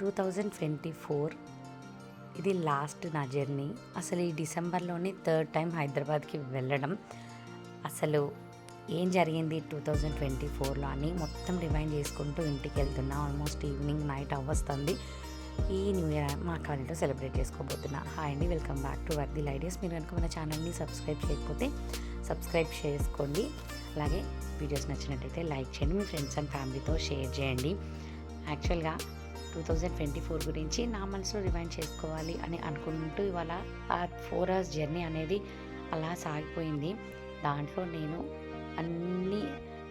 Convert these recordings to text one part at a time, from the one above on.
Two thousand twenty four ఇది last నా journey అసలు ఈ డిసెంబర్లోనే థర్డ్ టైం హైదరాబాద్కి వెళ్ళడం. అసలు ఏం జరిగింది టూ థౌజండ్ ట్వంటీ ఫోర్లో అని మొత్తం రివైండ్ చేసుకుంటూ ఇంటికి వెళ్తున్నా. ఆల్మోస్ట్ ఈవినింగ్ నైట్ అవ్వస్తుంది. ఈ న్యూ ఇయర్ మా కాలనీలో సెలబ్రేట్ చేసుకోబోతున్నా. హాయ్ అండి welcome back to worthy ladies మీరు కనుక మన ఛానల్ని సబ్స్క్రైబ్ చేయకపోతే సబ్స్క్రైబ్ చేసుకోండి. అలాగే వీడియోస్ నచ్చినట్టయితే లైక్ చేయండి. మీ ఫ్రెండ్స్ అండ్ ఫ్యామిలీతో షేర్ చేయండి. యాక్చువల్గా టూ థౌజండ్ ట్వంటీ ఫోర్ గురించి నా మనసులో రివైండ్ చేసుకోవాలి అని అనుకుంటూ ఇవాళ ఆ ఫోర్ అవర్స్ జర్నీ అనేది అలా సాగిపోయింది. దాంట్లో నేను అన్నీ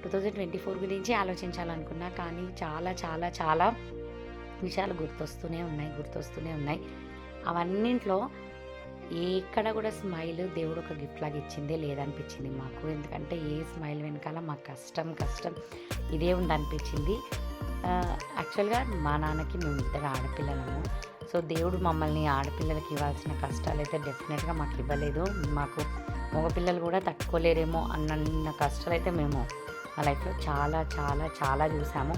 టూ థౌజండ్ ట్వంటీ ఫోర్ గురించి ఆలోచించాలనుకున్నా కానీ చాలా చాలా చాలా విషయాలు గుర్తొస్తూనే ఉన్నాయి గుర్తొస్తూనే ఉన్నాయి. అవన్నింట్లో ఎక్కడ కూడా స్మైల్ దేవుడు ఒక గిఫ్ట్ లాగా ఇచ్చిందే లేదనిపించింది మాకు. ఎందుకంటే ఏ స్మైల్ వెనకాల మా కష్టం కష్టం ఇదే ఉందనిపించింది. యాక్చువల్గా మా నాన్నకి మేము ఇద్దరు ఆడపిల్లలము. సో దేవుడు మమ్మల్ని ఆడపిల్లలకి ఇవ్వాల్సిన కష్టాలు అయితే డెఫినెట్గా మాకు ఇవ్వలేదు. మాకు మగపిల్లలు కూడా తట్టుకోలేరేమో అన్న కష్టాలు అయితే మేము మా లైఫ్లో చాలా చాలా చాలా చూసాము.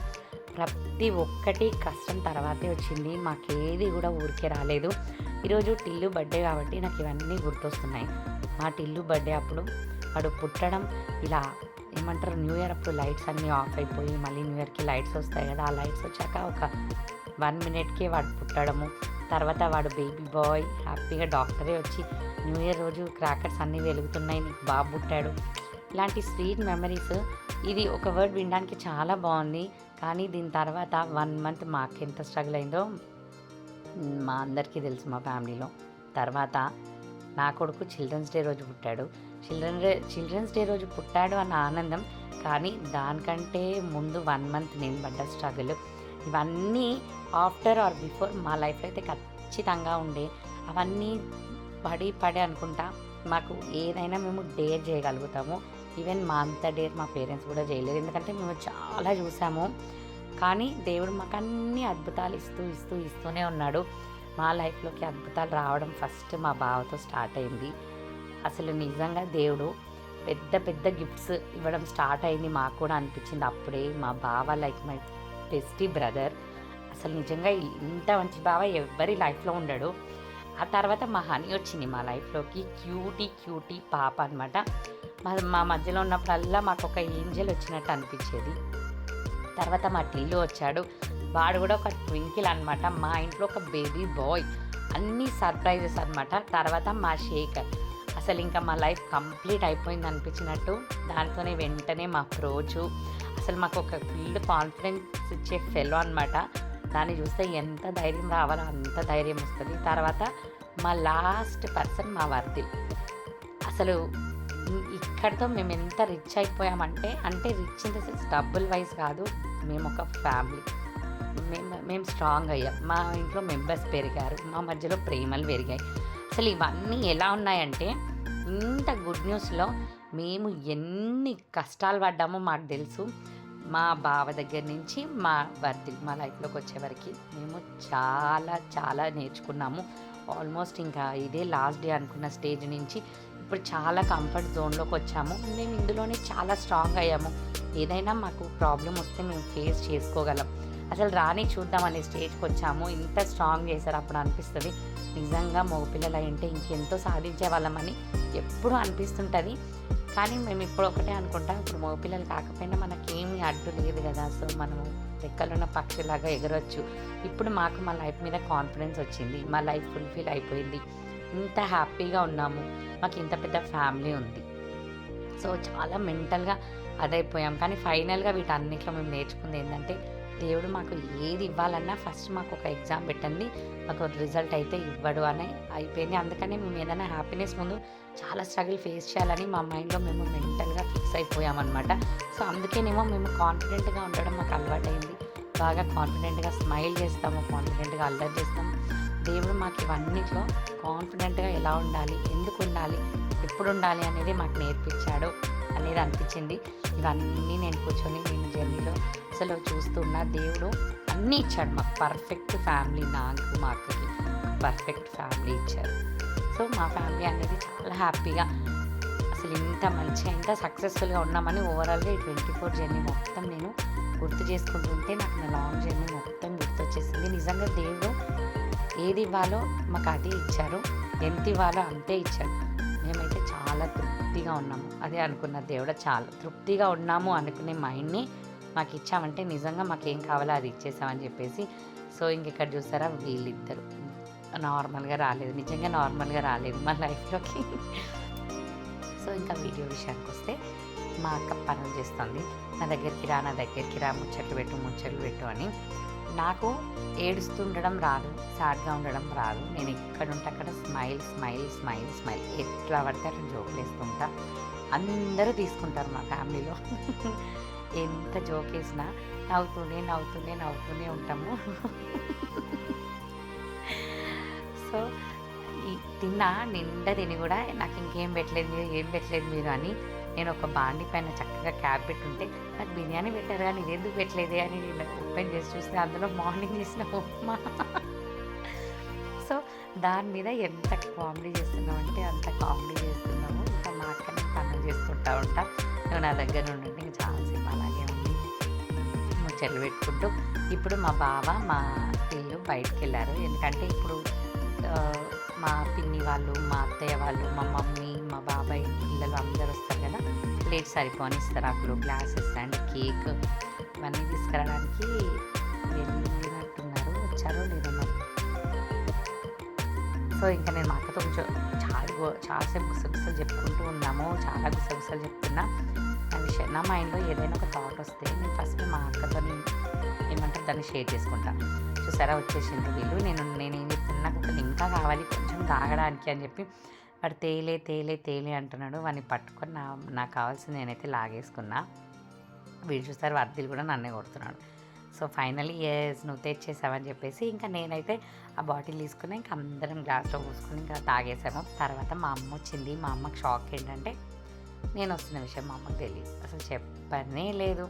ప్రతి ఒక్కటి కష్టం తర్వాతే వచ్చింది. మాకేది కూడా ఊరికే రాలేదు. ఈరోజు టిల్లు బర్త్డే కాబట్టి నాకు ఇవన్నీ గుర్తొస్తున్నాయి. మా టిల్లు బర్త్డే అప్పుడు వాడు పుట్టడం ఇలా ఏమంటారు న్యూ ఇయర్ అప్పుడు లైట్స్ అన్నీ ఆఫ్ అయిపోయి మళ్ళీ న్యూ ఇయర్కి లైట్స్ వస్తాయి కదా ఆ లైట్స్ వచ్చాక ఒక వన్ మినిట్కి వాడు పుట్టడము. తర్వాత వాడు బేబీ బాయ్ హ్యాపీగా డాక్టరే వచ్చి న్యూ ఇయర్ రోజు క్రాకర్స్ అన్నీ వెలుగుతున్నాయి నీకు బాబు పుట్టాడు. ఇలాంటి స్వీట్ మెమరీస్ ఇది ఒక వర్డ్ వినడానికి చాలా బాగుంది. కానీ దీని తర్వాత వన్ మంత్ మాకు ఎంత స్ట్రగుల్ అయిందో మా అందరికీ తెలుసు మా ఫ్యామిలీలో. తర్వాత నా కొడుకు చిల్డ్రన్స్ డే రోజు పుట్టాడు. చిల్డ్రన్ డే చిల్డ్రన్స్ డే రోజు పుట్టాడు అన్న ఆనందం. కానీ దానికంటే ముందు వన్ మంత్ నేను పడ్డ స్ట్రగుల్. ఇవన్నీ ఆఫ్టర్ ఆర్ బిఫోర్ మా లైఫ్లో అయితే ఖచ్చితంగా ఉండే. అవన్నీ పడి పడి అనుకుంటా మాకు ఏదైనా మేము డేర్ చేయగలుగుతాము. ఈవెన్ మా అంత డేర్ మా పేరెంట్స్ కూడా చేయలేదు. ఎందుకంటే మేము చాలా చూసాము. కానీ దేవుడు మాకు అన్ని అద్భుతాలు ఇస్తూ ఇస్తూ ఇస్తూనే ఉన్నాడు. మా లైఫ్లోకి అద్భుతాలు రావడం ఫస్ట్ మా బావతో స్టార్ట్ అయింది. అసలు నిజంగా దేవుడు పెద్ద పెద్ద గిఫ్ట్స్ ఇవ్వడం స్టార్ట్ అయింది మాకు కూడా అనిపించింది. అప్పుడే మా బావ లైక్ మై బెస్టీ బ్రదర్ అసలు నిజంగా ఇంత మంచి బావ ఎవరి లైఫ్లో ఉండడు. ఆ తర్వాత మా హనీ వచ్చింది మా లైఫ్లోకి క్యూటీ క్యూటీ పాప అనమాట మా మా మధ్యలో ఉన్నప్పుడల్లా మాకు ఒక ఏంజల్ వచ్చినట్టు అనిపించేది. తర్వాత మా టీలు వచ్చాడు. వాడు కూడా ఒక ట్వింకిల్ అనమాట మా ఇంట్లో ఒక బేబీ బాయ్ అన్ని సర్ప్రైజెస్ అనమాట తర్వాత మా శేఖర్. అసలు ఇంకా మా లైఫ్ కంప్లీట్ అయిపోయింది అనిపించినట్టు. దాంతోనే వెంటనే మా రోజు అసలు మాకు ఒక ఫుల్ కాన్ఫిడెన్స్ ఇచ్చే ఫెలో అనమాట దాన్ని చూస్తే ఎంత ధైర్యం రావాలో అంత ధైర్యం వస్తుంది. తర్వాత మా లాస్ట్ పర్సన్ మా వర్ది. అసలు ఇక్కడితో మేము ఎంత రిచ్ అయిపోయామంటే అంటే రిచ్ ఇన్ ద సెన్స్ డబ్బుల్ వైజ్ కాదు మేము ఒక ఫ్యామిలీ. మేము మేము స్ట్రాంగ్ అయ్యాం. మా ఇంట్లో మెంబర్స్ పెరిగారు. మా మధ్యలో ప్రేమలు పెరిగాయి. అసలు ఇవన్నీ ఎలా ఉన్నాయంటే ఇంత గుడ్ న్యూస్లో మేము ఎన్ని కష్టాలు పడ్డామో మాకు తెలుసు. మా బావ దగ్గర నుంచి మా వర్ది మా లైఫ్లోకి వచ్చేవరకు మేము చాలా చాలా నేర్చుకున్నాము. ఆల్మోస్ట్ ఇంకా ఇదే లాస్ట్ డే అనుకున్న స్టేజ్ నుంచి ఇప్పుడు చాలా కంఫర్ట్ జోన్లోకి వచ్చాము. మేము ఇందులోనే చాలా స్ట్రాంగ్ అయ్యాము. ఏదైనా మాకు ప్రాబ్లం వస్తే మేము ఫేస్ చేసుకోగలం. అసలు రాని చూద్దామనే స్టేజ్కి వచ్చాము. ఇంత స్ట్రాంగ్ చేశారు అప్పుడు అనిపిస్తుంది. నిజంగా మగపిల్లలు అయింటే ఇంకెంతో సాధించే వాళ్ళమని ఎప్పుడు అనిపిస్తుంటుంది. కానీ మేము ఇప్పుడు ఒకటే అనుకుంటాం ఇప్పుడు మగపిల్లలు కాకపోయినా మనకేమీ అడ్డు లేదు కదా. సో మనము రెక్కలున్న పక్షిలాగా ఎగరొచ్చు. ఇప్పుడు మాకు మా లైఫ్ మీద కాన్ఫిడెన్స్ వచ్చింది. మా లైఫ్ ఫుల్ఫిల్ అయిపోయింది. ఇంత హ్యాపీగా ఉన్నాము. మాకు ఇంత పెద్ద ఫ్యామిలీ ఉంది. సో చాలా మెంటల్గా అదైపోయాం. కానీ ఫైనల్గా వీటన్నిటిలో మేము నేర్చుకుంది ఏంటంటే దేవుడు మాకు ఏది ఇవ్వాలన్నా ఫస్ట్ మాకు ఒక ఎగ్జామ్ పెట్టండి మాకు రిజల్ట్ అయితే ఇవ్వడు అని అయిపోయింది. అందుకని మేము ఏదైనా హ్యాపీనెస్ ముందు చాలా స్ట్రగుల్ ఫేస్ చేయాలని మా మైండ్లో మేము మెంటల్గా ఫిక్స్ అయిపోయామన్నమాట. సో అందుకేనేమో మేము కాన్ఫిడెంట్గా ఉండడం మాకు అలవాటైంది. బాగా కాన్ఫిడెంట్గా స్మైల్ చేస్తాము కాన్ఫిడెంట్గా అల్లరి చేస్తాము. దేవుడు మాకు ఇవన్నిట్లో కాన్ఫిడెంట్గా ఎలా ఉండాలి ఎందుకు ఉండాలి ఎప్పుడు ఉండాలి అనేది మాకు నేర్పించాడు. అనేది అనిపించింది. ఇవన్నీ నేను కూర్చొని నేను జర్నీలో అసలు చూస్తున్న దేవుడు అన్నీ ఇచ్చాడు. మాకు పర్ఫెక్ట్ ఫ్యామిలీ నాకు మా అక్కకి పర్ఫెక్ట్ ఫ్యామిలీ ఇచ్చారు. సో మా ఫ్యామిలీ అనేది చాలా హ్యాపీగా అసలు ఇంత మంచిగా ఇంత సక్సెస్ఫుల్గా ఉన్నామని ఓవరాల్గా ఈ ట్వంటీ ఫోర్ జర్నీ మొత్తం నేను గుర్తు చేసుకుంటుంటే నాకు నా లాంగ్ జర్నీ మొత్తం గుర్తొచ్చేసింది. నిజంగా దేవుడు ఏది ఇవ్వాలో మాకు అదే ఇచ్చారు. ఎంత ఇవ్వాలో అంతే ఇచ్చారు. మేమైతే చాలా తృప్తిగా ఉన్నాము. అదే అనుకున్న దేవుడు చాలా తృప్తిగా ఉన్నాము అనుకునే మైండ్ని మాకు ఇచ్చామంటే నిజంగా మాకు ఏం కావాలో అది ఇచ్చేసామని చెప్పేసి. సో ఇంక ఇక్కడ చూసారా వీళ్ళిద్దరు. నార్మల్గా రాలేదు. నిజంగా నార్మల్గా రాలేదు మా లైఫ్లోకి. సో ఇంకా వీడియో విషయానికి వస్తే మా అక్క పనులు చేస్తుంది. నా దగ్గరికి రా నా దగ్గరికి రా ముచ్చట్లు పెట్టు ముచ్చట్లు పెట్టు అని. నాకు ఏడుస్తుండడం రాదు సాడ్గా ఉండడం రాదు. నేను ఎక్కడుంటే అక్కడ స్మైల్ స్మైల్ స్మైల్ స్మైల్ ఎట్లా పడితే అట్లా జోకులు వేస్తుంటా. అందరూ తీసుకుంటారు మా ఫ్యామిలీలో. ఎంత జోక్ వేసినా నవ్వుతూనే నవ్వుతూనే నవ్వుతూనే ఉంటాము. సో తిన్నా నిండా తిని కూడా నాకు ఇంకేం పెట్టలేదు మీరు ఏం పెట్టలేదు మీరు అని నేను ఒక బాండి పైన చక్కగా క్యాబ్ పెట్టుంటే నాకు బిర్యానీ పెట్టారు కానీ ఇది ఎందుకు పెట్టలేదే? అని నేను ఓపెన్ చేసి చూస్తే అందులో మార్నింగ్ చేసిన ఉప్మా. సో దాని మీద ఎంత కామెడీ చేస్తున్నామంటే అంత కామెడీ చేస్తున్నాము ఇంకా మా పనులు చేసుకుంటా ఉంటా. నువ్వు నా దగ్గర ఉండండి ఇంకా చాలాసేపు అలాగే ఉంది ముచ్చట్లు పెట్టుకుంటూ. ఇప్పుడు మా బావ మా పిల్లు బయటకు వెళ్ళారు ఎందుకంటే ఇప్పుడు మా పిన్ని వాళ్ళు మా అత్తయ్య వాళ్ళు మా మమ్మీ మా బాబాయ్ పిల్లలు అందరూ ప్లేట్ సరిపోని ఇస్తారు అప్పుడు గ్లాసెస్ అండ్ కేక్ ఇవన్నీ తీసుకురావడానికి వెళ్ళినట్టున్నారు వచ్చారో లేదో మరి. సో ఇంకా నేను మా అక్కతో కొంచెం చాలా గో- చాలాసేపు గుసగుసలు చెప్పుకుంటూ ఉన్నాము. చాలా గుసగుసలు చెప్తున్నా. నా విషయం నా మైండ్లో ఏదైనా ఒక థాట్ వస్తే నేను ఫస్ట్ మా అక్కతో ఏమంటారు? దాన్ని షేర్ చేసుకుంటా. చూసారా? వచ్చేసిండ్రు వీళ్ళు. నేను నేనేం చెప్తున్నా? నాకు ఒక ఇంకా కావాలి. కొంచెం తాగడానికి అని చెప్పి వాడు తేలే తేలే తేలే అంటున్నాడు. వాడిని పట్టుకొని నా నాకు కావాల్సింది నేనైతే లాగేసుకున్నా. వీడు చూస్తారు వర్దిలు కూడా నన్నే కొడుతున్నాడు. సో ఫైనలీ ఎస్ నువ్వు తెచ్చేసావని చెప్పేసి ఇంకా నేనైతే ఆ బాటిల్ తీసుకుని ఇంకా అందరం గ్లాస్లో పోసుకొని ఇంకా తాగేసాము. తర్వాత మా అమ్మ వచ్చింది. మా అమ్మకి షాక్ ఏంటంటే నేను వస్తున్న విషయం మా అమ్మకి తెలియదు అసలు చెప్పనే లేదు.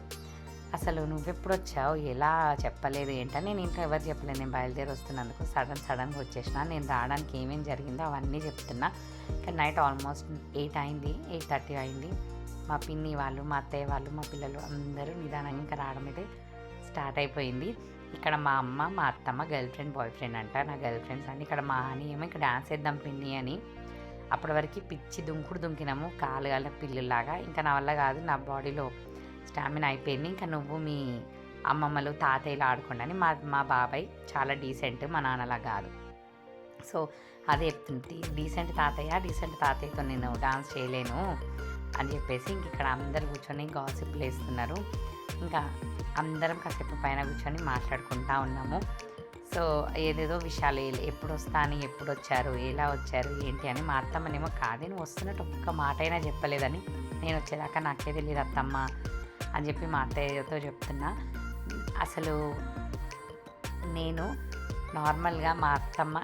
అసలు నువ్వెప్పుడు వచ్చావు ఎలా చెప్పలేదు? ఏంటని నేను ఇంట్లో ఎవరు చెప్పలేదు. నేను బయలుదేరి వస్తున్నందుకు సడన్ సడన్గా వచ్చేసిన నేను రావడానికి ఏమేమి జరిగిందో అవన్నీ చెప్తున్నా. ఇంకా నైట్ ఆల్మోస్ట్ ఎయిట్ అయింది ఎయిట్ థర్టీ అయింది. మా పిన్ని వాళ్ళు మా అత్తయ్య వాళ్ళు మా పిల్లలు అందరూ నిదానంగా ఇంకా రావడం అయితే స్టార్ట్ అయిపోయింది. ఇక్కడ మా అమ్మ మా అత్తమ్మ గర్ల్ ఫ్రెండ్ బాయ్ ఫ్రెండ్ అంట నా గర్ల్ ఫ్రెండ్స్ అని ఇక్కడ మా అని ఏమో ఇక్కడ డాన్స్ వేద్దాం పిన్ని అని. అప్పటి వరకు పిచ్చి దుంకుడు దుంకినాము కాలు గల పిల్లులాగా ఇంకా నా వల్ల కాదు నా బాడీలో స్టామినా అయిపోయింది. ఇంకా నువ్వు మీ అమ్మమ్మలు తాతయ్యలు ఆడుకోండి మా మా బాబాయ్ చాలా డీసెంట్ మా నాన్నలా కాదు. సో అదే చెప్తుంది డీసెంట్ తాతయ్య డీసెంట్ తాతయ్యతో నేను డాన్స్ చేయలేను అని చెప్పేసి ఇంక ఇక్కడ అందరు కూర్చొని గాసిప్లు వేస్తున్నారు. ఇంకా అందరం కాసేపు పైన కూర్చొని మాట్లాడుకుంటా ఉన్నాము. సో ఏదేదో విషయాలు ఏ- ఎప్పుడు వస్తాను ఎప్పుడు వచ్చారు ఎలా వచ్చారు ఏంటి అని మా అత్తమ్మనేమో కాదే నువ్వు వస్తున్నట్టు ఒక్క మాట అయినా చెప్పలేదని నేను వచ్చేదాకా నాకే తెలియదు అత్తమ్మ అని చెప్పి మా అత్తయ్యతో చెప్తున్నా. అసలు నేను నార్మల్గా మా అత్తమ్మ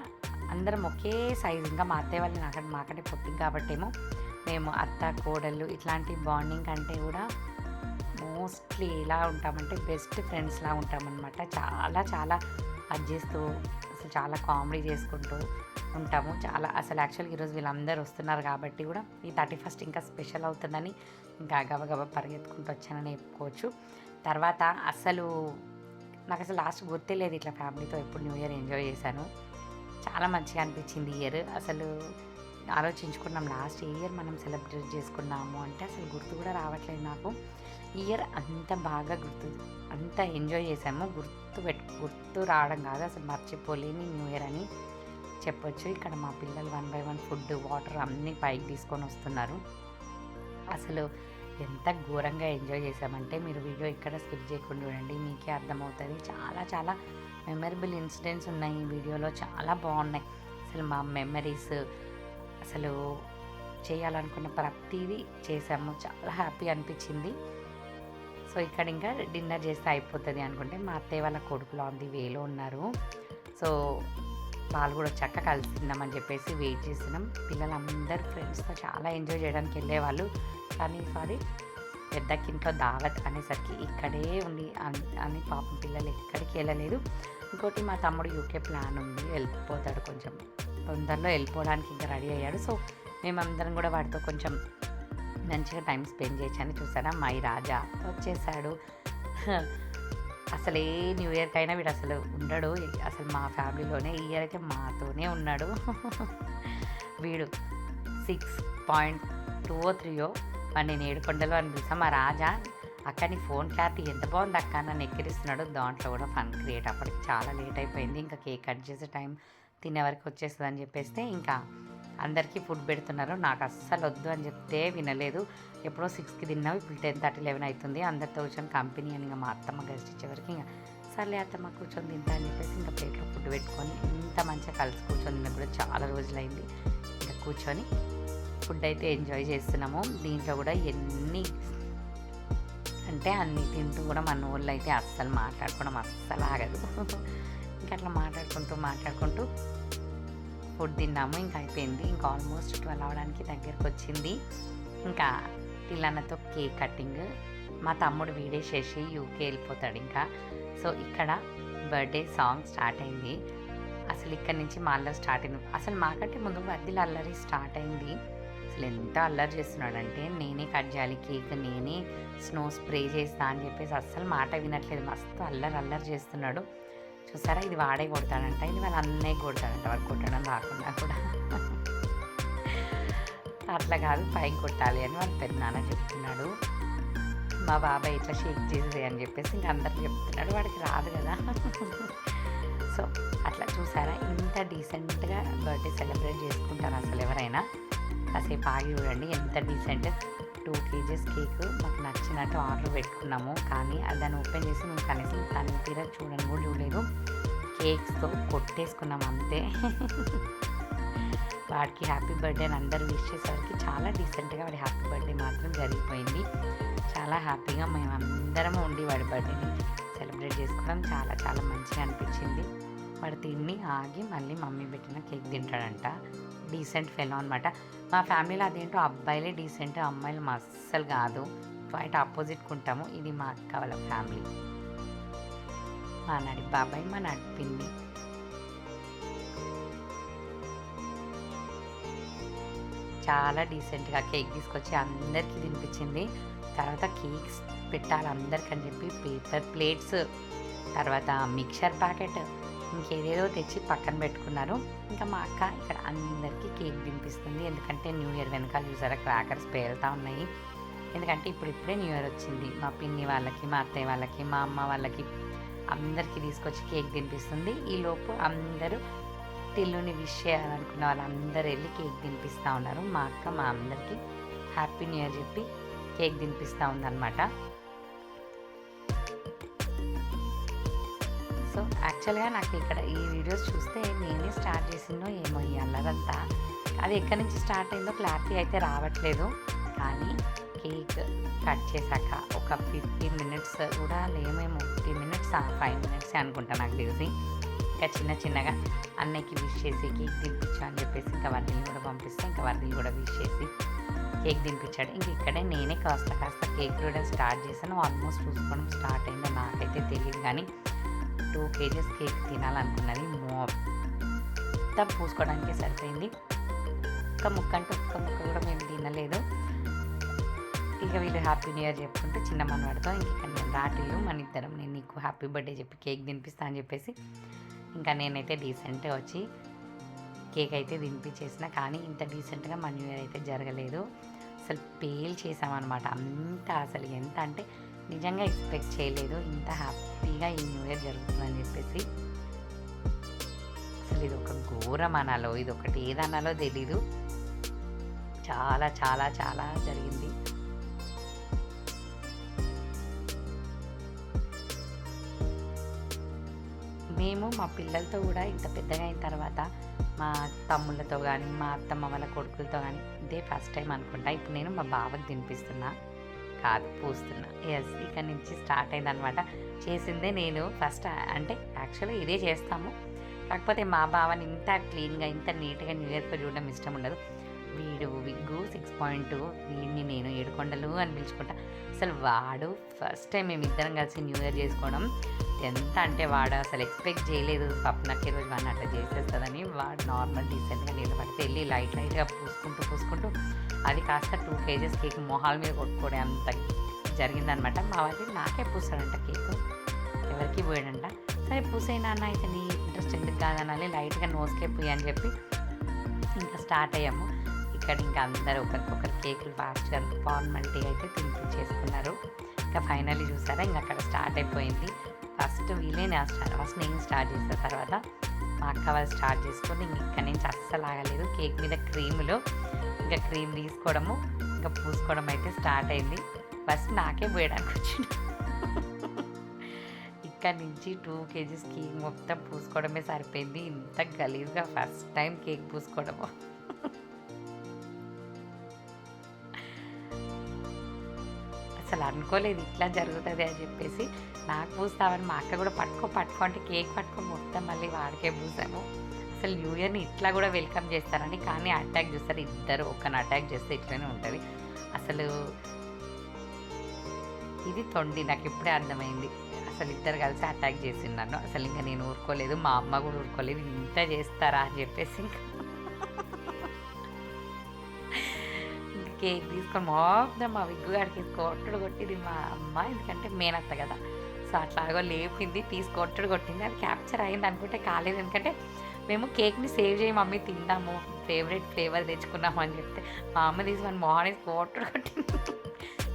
అందరం ఒకే సైజు ఇంకా మా అత్తయ్య వాళ్ళు నాకంటే మాకంటే కాబట్టి కాబట్టేమో మేము అత్త కోడళ్ళు ఇట్లాంటి బాండింగ్ కంటే కూడా మోస్ట్లీ ఎలా ఉంటామంటే బెస్ట్ ఫ్రెండ్స్లా ఉంటామన్నమాట. చాలా చాలా అది చేస్తూ అసలు చాలా కామెడీ చేసుకుంటూ ఉంటాము. చాలా అసలు యాక్చువల్గా ఈరోజు వీళ్ళందరూ వస్తున్నారు కాబట్టి కూడా ఈ థర్టీ ఫస్ట్ ఇంకా స్పెషల్ అవుతుందని ఇంకా గబగబా పరిగెత్తుకుంటూ వచ్చానని చెప్పుకోవచ్చు. తర్వాత అసలు నాకు అసలు లాస్ట్ గుర్తే లేదు ఇట్లా ఫ్యామిలీతో ఎప్పుడు న్యూ ఇయర్ ఎంజాయ్ చేశాను. చాలా మంచిగా అనిపించింది ఇయర్. అసలు ఆలోచించుకున్నాం లాస్ట్ ఇయర్ మనం సెలబ్రేట్ చేసుకున్నాము అంటే అసలు గుర్తు కూడా రావట్లేదు నాకు. ఇయర్ అంత బాగా గుర్తు అంత ఎంజాయ్ చేసాము గుర్తు పెట్టు గుర్తు రావడం కాదు అసలు మర్చిపోలేని న్యూ ఇయర్ అని చెప్పొచ్చు. ఇక్కడ మా పిల్లలు one by one food water అన్నీ పైకి తీసుకొని వస్తున్నారు. అసలు ఎంత ఘోరంగా ఎంజాయ్ చేసామంటే మీరు వీడియో ఇక్కడ స్కిప్ చేయకుండా చూడండి. మీకే అర్థమవుతుంది. చాలా చాలా మెమరబుల్ ఇన్సిడెంట్స్ ఉన్నాయి ఈ వీడియోలో. చాలా బాగున్నాయి. అసలు మా మెమరీస్ అసలు చేయాలనుకున్న ప్రతిదీ చేసాము చాలా హ్యాపీ అనిపించింది. సో ఇక్కడ ఇంకా డిన్నర్ చేస్తే అయిపోతుంది అనుకుంటే మా అత్తయ్య వాళ్ళ కొడుకులో ఉంది వేలో ఉన్నారు. సో వాళ్ళు కూడా చక్క కలిసి తిందామని చెప్పేసి వెయిట్ చేసినాం పిల్లలందరూ ఫ్రెండ్స్తో చాలా ఎంజాయ్ చేయడానికి వెళ్ళేవాళ్ళు. కానీ సారీ పెద్దకింట్లో దావత్ అనేసరికి ఇక్కడే ఉండి అని పాపం పిల్లలు ఎక్కడికి వెళ్ళలేదు. ఇంకోటి మా తమ్ముడు యూకే ప్లాన్ ఉంది. వెళ్ళిపోతాడు కొంచెం. తొందరలో వెళ్ళిపోవడానికి ఇంకా రెడీ అయ్యాడు. సో మేమందరం కూడా వాడితో కొంచెం మంచిగా టైం స్పెండ్ చేయొచ్చని చూసారా? మై రాజా వచ్చేసాడు. అసలు ఏ న్యూ ఇయర్కి అయినా వీడు అసలు ఉండడు. అసలు మా ఫ్యామిలీలోనే ఈ ఇయర్ అయితే మాతోనే ఉన్నాడు. వీడు సిక్స్ పాయింట్ టూ ఓ త్రీయో వాడిని నేను ఏడుకొండలు అని పిలిచాం మా రాజా అక్క నీ ఫోన్ క్లారిటీ ఎంత బాగుంది అక్క? నన్ను ఎక్కిరిస్తున్నాడు. దాంట్లో కూడా ఫన్ క్రియేట్ అప్పటికి చాలా లేట్ అయిపోయింది. ఇంకా కేక్ కట్ చేసే టైం తినే వరకు వచ్చేస్తుంది అని చెప్పేస్తే ఇంకా అందరికీ ఫుడ్ పెడుతున్నారు. నాకు అస్సలు వద్దు అని చెప్తే వినలేదు. ఎప్పుడో సిక్స్కి తిన్నావు ఇప్పుడు టెన్ థర్టీ లెవెన్ అవుతుంది అందరితో కూర్చొని కంపెనీ అని ఇంకా మా అత్తమ్మ గెస్ట్ ఇచ్చేవరకు ఇంకా సర్లే అత్తమ్మ కూర్చొని తింటా అని చెప్పేసి ఇంకా ప్లేట్లో ఫుడ్ పెట్టుకొని ఇంత మంచిగా కలిసి కూర్చొని తిన్నా కూడా చాలా రోజులైంది. ఇంకా కూర్చొని ఫుడ్ అయితే ఎంజాయ్ చేస్తున్నాము. దీంట్లో కూడా ఎన్ని అంటే అన్ని తింటూ కూడా మన ఊళ్ళో అయితే అస్సలు మాట్లాడుకోవడం అస్సలు ఆగదు. ఇంకా అట్లా మాట్లాడుకుంటూ మాట్లాడుకుంటూ ఫుడ్ తిన్నాము ఇంకా అయిపోయింది. ఇంకా ఆల్మోస్ట్ ట్వెల్వ్ అవడానికి దగ్గరకు వచ్చింది. ఇంకా తిల్లన్నతో కేక్ కటింగ్ మా తమ్ముడు వీడేసేసి యూకే వెళ్ళిపోతాడు ఇంకా. సో ఇక్కడ బర్త్డే సాంగ్ స్టార్ట్ అయింది. అసలు ఇక్కడ నుంచి మా అల్లరి స్టార్ట్ అయింది. అసలు మాకంటే ముందు వద్దిల అల్లరి స్టార్ట్ అయింది. అసలు ఎంత అల్లరి చేస్తున్నాడంటే నేనే కట్ చేయాలి కేక్ నేనే స్నో స్ప్రే చేస్తా అని చెప్పేసి అస్సలు మాట వినట్లేదు. మస్తు అల్లరి అల్లరి చేస్తున్నాడు. చూసారా? ఇది వాడే కొడతాడంట. ఇది వాళ్ళ అన్నయ్య కొడతాడంట. వాడు కొట్టడం రాకుండా కూడా. అట్లా కాదు పైకి కొట్టాలి అని వాళ్ళ పెద్దనాన్న చెప్తున్నాడు. మా బాబాయ్ ఇట్లా షేక్ చేసేది అని చెప్పేసి ఇంకా అందరికి చెప్తున్నాడు. వాడికి రాదు కదా. సో అట్లా చూసారా? ఇంత డీసెంట్గా బర్త్డే సెలబ్రేట్ చేసుకుంటారు అసలు ఎవరైనా. కాసేపు ఆగి చూడండి. ఎంత డీసెంట్ టూ కేజీస్ కేక్ మాకు నచ్చినట్టు ఆర్డర్ పెట్టుకున్నాము. కానీ అది దాన్ని ఓపెన్ చేసి మేము కనీసం దాన్ని తీరా చూడని కూడా చూడలేదు. కేక్స్తో కొట్టేసుకున్నాం అంతే. వాడికి హ్యాపీ బర్త్డే అని అందరూ విష్ చేసేసరికి చాలా డీసెంట్గా వాడి హ్యాపీ బర్త్డే మాత్రం జరిగిపోయింది. చాలా హ్యాపీగా మేము అందరం ఉండి వాడి బర్త్డేని సెలబ్రేట్ చేసుకోవడం చాలా చాలా మంచిగా అనిపించింది. వాడు తిని ఆగి మళ్ళీ మమ్మీ పెట్టిన కేక్ తింటాడంట. డీసెంట్ ఫెలో అనమాట మా ఫ్యామిలీలో అదేంటో అబ్బాయిలే డీసెంట్ అమ్మాయిలు మా అస్సలు కాదు. బయట ఆపోజిట్కి ఉంటాము. ఇది మా అక్క వాళ్ళ ఫ్యామిలీ. మా నడి బాబాయ్ మా నడిపింది చాలా డీసెంట్గా కేక్ తీసుకొచ్చి అందరికీ తినిపించింది. తర్వాత కేక్స్ పెట్టాలి అందరికని చెప్పి పేపర్ ప్లేట్స్ తర్వాత మిక్చర్ ప్యాకెట్. ఇంకేదేదో తెచ్చి పక్కన పెట్టుకున్నారు. ఇంకా మా అక్క ఇక్కడ అందరికీ కేక్ తినిపిస్తుంది. ఎందుకంటే న్యూ ఇయర్ వెనకాల చూసారా క్రాకర్స్ పేలుతూ ఉన్నాయి. ఎందుకంటే ఇప్పుడు ఇప్పుడే న్యూ ఇయర్ వచ్చింది. మా పిన్ని వాళ్ళకి మా అత్తయ్య వాళ్ళకి మా అమ్మ వాళ్ళకి అందరికీ తీసుకొచ్చి కేక్ తినిపిస్తుంది. ఈలోపు అందరూ టిల్లుని విష్ చేయాలనుకున్న వాళ్ళందరూ వెళ్ళి కేక్ తినిపిస్తూ ఉన్నారు. మా అక్క మా అందరికీ హ్యాపీ న్యూ ఇయర్ చెప్పి కేక్ తినిపిస్తూ ఉందన్నమాట. సో యాక్చువల్గా నాకు ఇక్కడ ఈ వీడియోస్ చూస్తే నేనే స్టార్ట్ చేసిందో ఏమో ఈ అల్లరంతా అది ఎక్కడి నుంచి స్టార్ట్ అయిందో క్లారిటీ అయితే రావట్లేదు. కానీ కేక్ కట్ చేశాక ఒక ఫిఫ్టీన్ మినిట్స్ కూడా లేమేమో ఫిఫ్టీ మినిట్స్ ఫైవ్ మినిట్స్ అనుకుంటా నాకు తెలిసి. ఇంకా చిన్న చిన్నగా అన్నయ్యకి విష్ చేసి కేక్ తినిపించు అని చెప్పేసి ఇంకా వర్దిని కూడా పంపిస్తే ఇంకా వర్దిని కూడా విష్ చేసి కేక్ తినిపించాడు. ఇంక ఇక్కడే నేనే కాస్త కాస్త కేక్ కూడా స్టార్ట్ చేశాను. ఆల్మోస్ట్ చూసుకోవడం స్టార్ట్ అయిందో నాకైతే తెలియదు. కానీ టూ కేజెస్ కేక్ తినాలనుకున్నది మొత్తం పూసుకోవడానికి సరిపోయింది. ఒక్క ముక్క అంటే ఒక్క ముక్క కూడా మేము తినలేదు. ఇక వీళ్ళు హ్యాపీ న్యూ ఇయర్ చెప్పుకుంటూ చిన్న మనవాడితో ఇంక నేను రాటిల్లు మన ఇద్దరం నేను నీకు హ్యాపీ బర్త్డే చెప్పి కేక్ తినిపిస్తా అని చెప్పేసి ఇంకా నేనైతే డీసెంట్గా వచ్చి కేక్ అయితే తినిపించేసిన. కానీ ఇంత డీసెంట్గా మన న్యూ ఇయర్ అయితే జరగలేదు. అసలు పేల్ చేసామన్నమాట అంత అసలు ఎంత అంటే నిజంగా ఎక్స్పెక్ట్ చేయలేదు. ఇంత హ్యాపీగా ఈ న్యూ ఇయర్ జరుగుతుందని చెప్పేసి. అసలు ఇది ఒక ఘోరం అనాలో ఇది ఒకటి ఏదనాలో తెలీదు. చాలా చాలా చాలా జరిగింది. మేము మా పిల్లలతో కూడా ఇంత పెద్దగా అయిన తర్వాత మా తమ్ముళ్ళతో కానీ మా అత్తమ్మ వాళ్ళ కొడుకులతో కానీ ఇదే ఫస్ట్ టైం అనుకుంటా. ఇప్పుడు నేను మా బావకి తినిపిస్తున్నా. కాదు పూస్తున్నా. ఎస్ ఇక నుంచి స్టార్ట్ అయింది అనమాట చేసిందే నేను ఫస్ట్ అంటే యాక్చువల్గా ఇదే చేస్తాము. కాకపోతే మా బావని ఇంత క్లీన్గా ఇంత నీట్గా న్యూ ఇయర్తో చూడడం ఇష్టం ఉండదు. వీడు విగ్గు సిక్స్ పాయింట్ వీడిని నేను ఏడుకొండలు అని పిలుచుకుంటా. అసలు వాడు ఫస్ట్ టైం మేము ఇద్దరం కలిసి న్యూ ఇయర్ చేసుకోవడం ఎంత అంటే వాడు అసలు ఎక్స్పెక్ట్ చేయలేదు. స్వప్నకి రోజు వాడిని అట్లా చేసేస్తుందని వాడు నార్మల్ డీసెంట్గా నిలబడితే వెళ్ళి లైట్ లైట్గా పూసుకుంటూ పూసుకుంటూ అది కాస్త టూ కేజెస్ కేక్ మొహాల మీద కొట్టుకోవడం అంత జరిగిందనమాట. మా వాళ్ళు నాకే పూస్తాడంట కేక్. ఎవరికి పోయాడంట. సరే పూసైనా అన్న అయితే నీ ఇంట్రెస్ట్ ఎందుకు కాదనాలి? లైట్గా నోస్కే పోయి అని చెప్పి ఇంకా స్టార్ట్ అయ్యాము. ఇక్కడ ఇంకా అందరూ ఒకరికొకరు కేకులు ఫాస్ట్గా ఫార్మాలిటీ అయితే తినిపించేసుకున్నారు. ఇంకా ఫైనల్లీ చూసారా ఇంకా అక్కడ స్టార్ట్ అయిపోయింది. ఫస్ట్ వీళ్ళే నా ఫస్ట్ నేను స్టార్ట్ చేసిన తర్వాత మా అక్క వాళ్ళు స్టార్ట్ చేసుకొని ఇక్కడి ఇక్కడ నుంచి అస్సలు ఆగలేదు. కేక్ మీద క్రీములు ఇంకా క్రీమ్ తీసుకోవడము ఇంకా పూసుకోవడం అయితే స్టార్ట్ అయింది. ఫస్ట్ నాకే పోయడానికి వచ్చింది ఇక్కడ నుంచి టూ కేజీస్ కేక్ మొత్తం పూసుకోవడమే సరిపోయింది. ఇంత గలీజ్గా ఫస్ట్ టైం కేక్ పూసుకోవడము. అసలు అనుకోలేదు ఇట్లా జరుగుతుంది అని చెప్పేసి నాకు పూస్తామని మా అక్క కూడా పట్టుకో పట్టుకో అంటే కేక్ పట్టుకో మొత్తం మళ్ళీ వాడికే పూసాము. అసలు న్యూ ఇయర్ని ఇట్లా కూడా వెల్కమ్ చేస్తారని కానీ అటాక్ చేస్తారు ఇద్దరు ఒకరిని అటాక్ చేస్తే ఇట్లనే ఉంటుంది. అసలు ఇది తొండి నాకు ఇప్పుడే అర్థమైంది. అసలు ఇద్దరు కలిసి అటాక్ చేసింది నన్ను. అసలు ఇంకా నేను ఊరుకోలేదు మా అమ్మ కూడా ఊరుకోలేదు ఇంత చేస్తారా అని చెప్పేసి ఇంకా కేక్ తీసుకొని మొత్తం మా విగ్గు గారికి కొట్టుడు కొట్టింది మా అమ్మ ఎందుకంటే మేనత్త కదా. సో అట్లాగో లేపింది తీసి కొట్టుడు కొట్టింది. అది క్యాప్చర్ అయింది అనుకుంటే కాలేదు ఎందుకంటే మేము కేక్ని సేవ్ చేయి మమ్మీ తిందాము ఫేవరెట్ ఫ్లేవర్ తెచ్చుకున్నాము అని చెప్తే మా అమ్మ తీసి మన మార్నింగ్ కొట్టుడు కొట్టింది.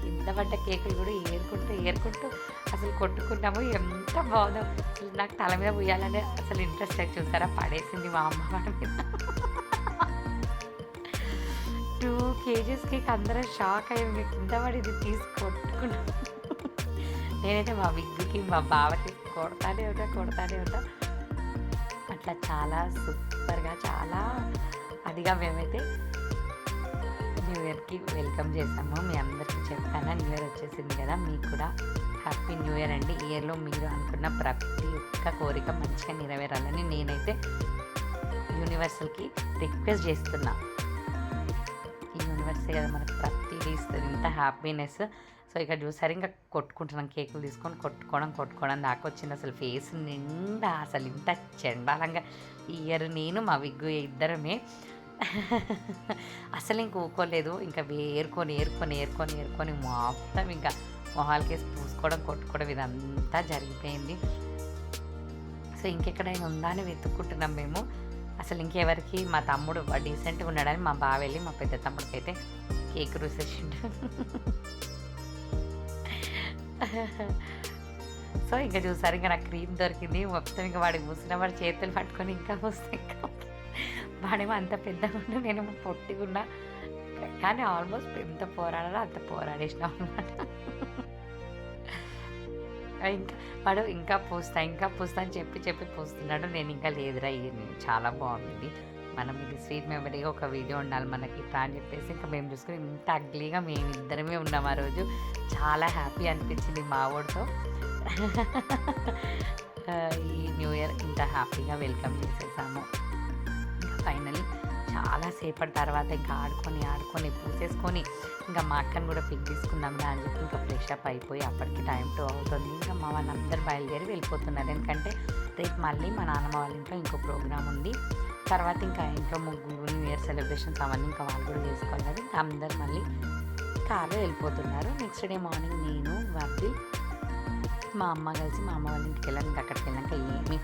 ఇంత పడ్డ కేకులు కూడా ఏరుకుంటూ ఏరుకుంటూ అసలు కొట్టుకున్నాము. ఎంత బాగుందో. అసలు నాకు తల మీద పోయాలని అసలు ఇంట్రెస్ట్ అయితే చూసారా? పడేసింది మా అమ్మ మన మీద. కేజీస్ కేక్ అందరం షాక్ అయ్యింది కింద పడి ఇది తీసుకొట్టుకున్నాం. నేనైతే మా విగ్గుకి మా బావకి కొడతానే ఉంటా కొడతానే ఉంటా. అట్లా చాలా సూపర్గా చాలా అదిగా మేమైతే న్యూ ఇయర్కి వెల్కమ్ చేసాము మీ అందరికీ చెప్తాను న్యూ ఇయర్ వచ్చేసింది కదా మీకు కూడా హ్యాపీ న్యూ ఇయర్ అండి. ఇయర్లో మీరు అనుకున్న ప్రతి ఒక్క కోరిక మంచిగా నెరవేరాలని నేనైతే యూనివర్సల్కి రిక్వెస్ట్ చేస్తున్నా. ఈ కదా మనకి ప్రతిదీ ఇస్తుంది ఇంత హ్యాపీనెస్ సో ఇక్కడ చూసారు ఇంకా కొట్టుకుంటున్నాం కేకులు తీసుకొని కొట్టుకోవడం కొట్టుకోవడం దాకా వచ్చింది. అసలు ఫేస్ నిండా అసలు ఇంత చెండాలంగా ఇయర్ నేను మా విగ్గు ఇద్దరమే. అసలు ఇంక ఊకోలేదు. ఇంకా ఏరుకొని ఏరుకొని ఏరుకొని ఏరుకొని మొత్తం ఇంకా మొహాలకేసి పూసుకోవడం కొట్టుకోవడం ఇదంతా జరిగిపోయింది. సో ఇంకెక్కడైనా ఉందా అని వెతుక్కుంటున్నాం మేము. అసలు ఇంకెవరికి? మా తమ్ముడు డీసెంట్గా ఉన్నాడని మా బావ వెళ్ళి మా పెద్ద తమ్ముడికి అయితే కేక్ రుసేసిండు సో ఇంకా చూసారు ఇంకా నాకు క్రీమ్ దొరికింది. మొత్తం ఇంకా వాడికి మూసిన వాడి చేతులు పట్టుకొని ఇంకా మూస్తే ఇంకా వాడేమో అంత పెద్దగా నేను నేనేమో పొట్టిగున్నా. కానీ ఆల్మోస్ట్ ఎంత పోరాడాలో అంత పోరాడేసినా అనమాట ఇంకా వాడు ఇంకా పూస్తా ఇంకా పూస్తా అని చెప్పి చెప్పి పూస్తున్నాడు. నేను ఇంకా లేదురా చాలా బాగుంది. మనం ఇది స్వీట్ మెమరీగా ఒక వీడియో ఉండాలి మనకి ఇట్లా అని చెప్పేసి ఇంకా మేము చూసుకుని ఇంత అగ్లీగా మేము ఇద్దరమే ఉన్నాం ఆ రోజు. చాలా హ్యాపీ అనిపించింది మా ఊడితో ఈ న్యూ ఇయర్ ఇంత హ్యాపీగా వెల్కమ్ చేసేసాము. ఇంకా ఫైనలీ చాలా సేపటి తర్వాత ఇంకా ఆడుకొని ఆడుకొని పూసేసుకొని ఇంకా మా అక్కను కూడా పిక్ తీసుకుందాం అని చెప్పి ఇంకా ఫ్రెష్ అప్ అయిపోయి అప్పటికి టైం టూ అవుతుంది. ఇంకా మా వాళ్ళందరూ బయలుదేరి వెళ్ళిపోతున్నారు. ఎందుకంటే రేపు మళ్ళీ మా నాన్నమ్మ వాళ్ళ ఇంట్లో ఇంకో ప్రోగ్రామ్ ఉంది. తర్వాత ఇంకా ఇంట్లో ముగ్గురు న్యూ ఇయర్ సెలబ్రేషన్స్ అవన్నీ ఇంకా వాళ్ళు కూడా చేసుకోవాలి ఇంకా అందరు మళ్ళీ కార్లో వెళ్ళిపోతున్నారు. నెక్స్ట్ డే మార్నింగ్ నేను వర్ది మా అమ్మ కలిసి మా అమ్మ వాళ్ళ ఇంటికి వెళ్ళాను ఇంకా అక్కడికి వెళ్ళాక ఏమి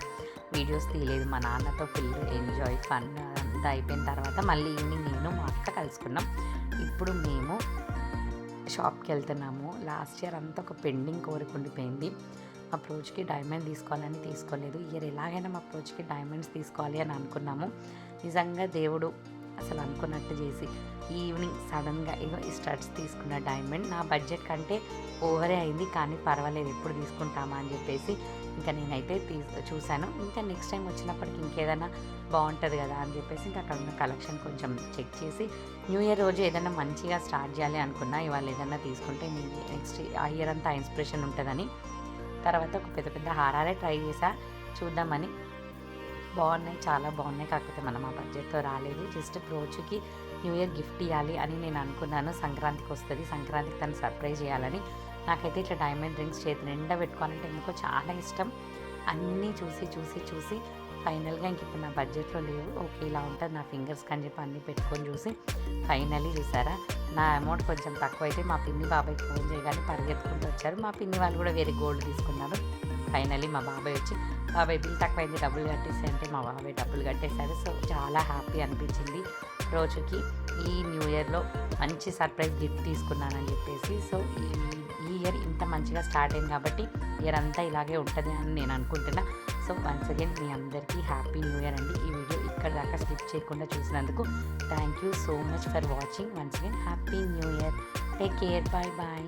వీడియోస్ తీయలేదు. మా నాన్నతో ఫుల్ ఎంజాయ్ ఫన్ అంతా అయిపోయిన తర్వాత మళ్ళీ ఈవినింగ్ నేను మా అక్క కలుసుకున్నాం. ఇప్పుడు మేము షాప్కి వెళ్తున్నాము. లాస్ట్ ఇయర్ అంతా ఒక పెండింగ్ కోరిక ఉండిపోయింది. మా అప్రోచ్కి డైమండ్ తీసుకోవాలని తీసుకోలేదు. ఇయర్ ఎలాగైనా మా అప్రోచ్కి డైమండ్స్ తీసుకోవాలి అని అనుకున్నాము. నిజంగా దేవుడు అసలు అనుకున్నట్టు చేసి ఈవినింగ్ సడన్గా ఇగో ఈ స్టడ్స్ తీసుకున్న డైమండ్. నా బడ్జెట్ కంటే ఓవరే అయింది కానీ పర్వాలేదు. ఎప్పుడు తీసుకుంటామా అని చెప్పేసి ఇంకా నేనైతే తీ చూశాను. ఇంకా నెక్స్ట్ టైం వచ్చినప్పటికి ఇంకేదైనా బాగుంటుంది కదా అని చెప్పేసి ఇంకా అక్కడ ఉన్న కలెక్షన్ కొంచెం చెక్ చేసి న్యూ ఇయర్ రోజు ఏదైనా మంచిగా స్టార్ట్ చేయాలి అనుకున్నా ఇవాళ ఏదైనా తీసుకుంటే నెక్స్ట్ ఆ ఇయర్ అంతా ఇన్స్పిరేషన్ ఉంటుందని. తర్వాత ఒక పెద్ద పెద్ద హారాలే ట్రై చేసా. చూద్దామని. బాగున్నాయి చాలా బాగున్నాయి కాకపోతే మనం ఆ బడ్జెట్తో రాలేదు. జస్ట్ రోజుకి న్యూ ఇయర్ గిఫ్ట్ ఇవ్వాలి అని నేను అనుకున్నాను. సంక్రాంతికి వస్తుంది. సంక్రాంతికి తను సర్ప్రైజ్ చేయాలని. నాకైతే ఇట్లా డైమండ్ రింగ్స్ చేతి నిండా పెట్టుకోవాలంటే ఎందుకో చాలా ఇష్టం. అన్నీ చూసి చూసి చూసి ఫైనల్గా ఇంక ఇప్పుడు నా బడ్జెట్లో లేవు. ఓకే ఇలా ఉంటుంది నా ఫింగర్స్ అని చెప్పి అన్నీ పెట్టుకొని చూసి ఫైనల్లీ చూసారా? నా అమౌంట్ కొంచెం తక్కువ అయితే మా పిన్ని బాబాయ్కి ఫోన్ చేయగానే పరిగెత్తుకుంటూ వచ్చారు. మా పిన్ని వాళ్ళు కూడా వేరే గోల్డ్ తీసుకున్నారు. ఫైనలీ మా బాబాయ్ వచ్చి బాబాయ్ బిల్ తక్కువైంది డబ్బులు కట్టేసి అంటే మా బాబాయ్ డబ్బులు కట్టేశారు. సో చాలా హ్యాపీ అనిపించింది. రోజుకి ఈ న్యూ ఇయర్లో మంచి సర్ప్రైజ్ గిఫ్ట్ తీసుకున్నానని చెప్పేసి సో ఈ ఇయర్ ఇంత మంచిగా స్టార్ట్ అయింది కాబట్టి ఇయర్ అంతా ఇలాగే ఉంటుంది అని నేను అనుకుంటున్నా. సో వన్స్ అగైన్ మీ అందరికీ హ్యాపీ న్యూ ఇయర్ అండి. ఈ వీడియో ఇక్కడ దాకా స్కిప్ చేయకుండా చూసినందుకు thank you so much for watching once again happy new year take care bye bye